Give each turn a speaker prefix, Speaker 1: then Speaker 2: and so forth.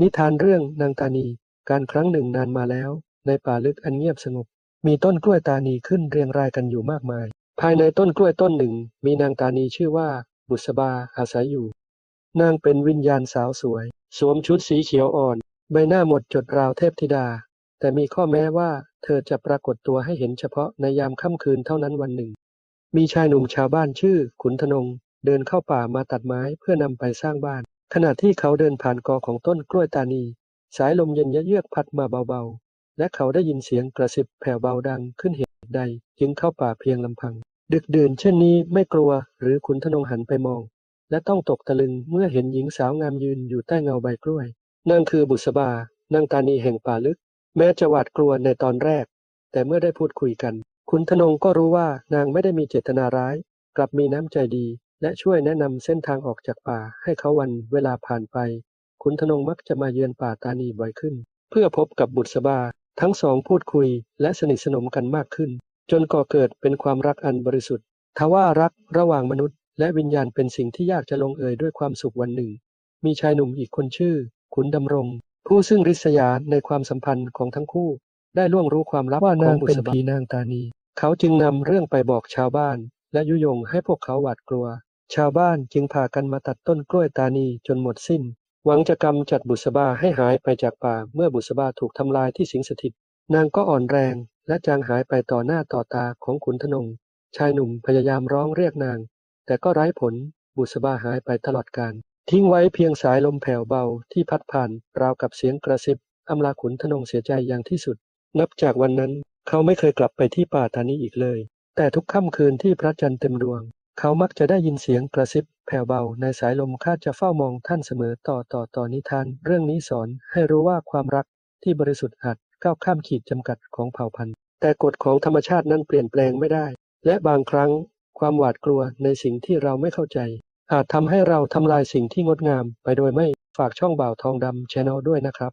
Speaker 1: นิทานเรื่องนางตานี การครั้งหนึ่งนานมาแล้ว ในป่าลึกอันเงียบสงบ มีต้นกล้วยตานีขึ้นเรียงรายกันอยู่มากมาย ภายในต้นกล้วยต้นหนึ่ง มีนางตานีชื่อว่า บุษบาอาศัยอยู่ นางเป็นวิญญาณสาวสวย สวมชุดสีเขียวอ่อน ใบหน้าหมดจดราวเทพธิดา แต่มีข้อแม้ว่า เธอจะปรากฏตัวให้เห็นเฉพาะในยามค่ำคืนเท่านั้นวันหนึ่ง มีชายหนุ่มชาวบ้านชื่อ ขุนทนง เดินเข้าป่ามาตัดไม้เพื่อนำไปสร้างบ้าน ขณะที่เขาเดินผ่านกอของต้นกล้วยตานี สายลมเย็นเยือกพัดมาเบาๆ และเขาได้ยินเสียงกระซิบแผ่วเบาดังขึ้นเหตุใดจึงเข้าป่าเพียงลำพัง ดึกดื่นเช่นนี้ไม่กลัวหรือขุนทนงหันไปมอง และต้องตกตะลึงเมื่อเห็นหญิงสาวงามยืนอยู่ใต้เงาใบกล้วยนั่นคือบุษบานางตานีแห่งป่าลึก แม้จะหวาดกลัวในตอนแรก แต่เมื่อได้พูดคุยกันขุนทนงก็รู้ว่านางไม่ได้มีเจตนาร้าย กลับมีน้ำใจดี และช่วยแนะนำเส้นทางออกจากป่าให้เขาวันเวลาผ่านไป ขุนทนงมักจะมาเยือนป่าตานีบ่อยขึ้น เพื่อพบกับบุษบา ทั้งสองพูดคุยและสนิทสนมกันมากขึ้น จนก่อเกิดเป็นความรักอันบริสุทธิ์ทว่ารักระหว่างมนุษย์ และวิญญาณเป็นสิ่งที่ยากจะลงเอยด้วยความสุขวันหนึ่ง มีชายหนุ่มอีกคนชื่อ ขุนดำรง ผู้ซึ่งริษยาในความสัมพันธ์ของทั้งคู่ ได้ล่วงรู้ความลับว่านางเป็นผีนางตานี เขาจึงนำเรื่องไปบอกชาวบ้าน และยุยงให้พวกเขาหวาดกลัว ชาวบ้านจึงพากันมาตัดต้นกล้วยตานีจนหมดสิ้น หวังจะกำจัดบุษบาให้หายไปจากป่าเมื่อบุษบาถูกทำลายที่สิงสถิต นางก็อ่อนแรงและจางหายไปต่อหน้าต่อตาของขุนทนง ชายหนุ่มพยายามร้องเรียกนาง แต่ก็ไร้ผลบุษบาหายไปตลอดกาลทิ้งไว้เพียงสายลมแผ่วเบาที่พัดผ่านราวกับเสียงกระซิบอำลาขุนทนงเสียใจอย่างที่สุด นับจากวันนั้นเขาไม่เคยกลับไปที่ป่าตานี้อีกเลย แต่ทุกค่ำคืนที่พระจันทร์เต็มดวง เขามักจะได้ยินเสียงกระซิบแผ่วเบาในสายลมคาดจะเฝ้ามองท่านเสมอต่อต่อต่อนิทาน เรื่องนี้สอนให้รู้ว่าความรักที่บริสุทธิ์อาจก้าวข้ามขีดจำกัดของเผ่าพันธุ์ แต่กฎของธรรมชาตินั้นเปลี่ยนแปลงไม่ได้ และบางครั้งความหวาดกลัวในสิ่งที่เราไม่เข้าใจ อาจทำให้เราทำลายสิ่งที่งดงามไปโดยไม่ฝากช่องบ่าวทองดำชแนลด้วยนะครับ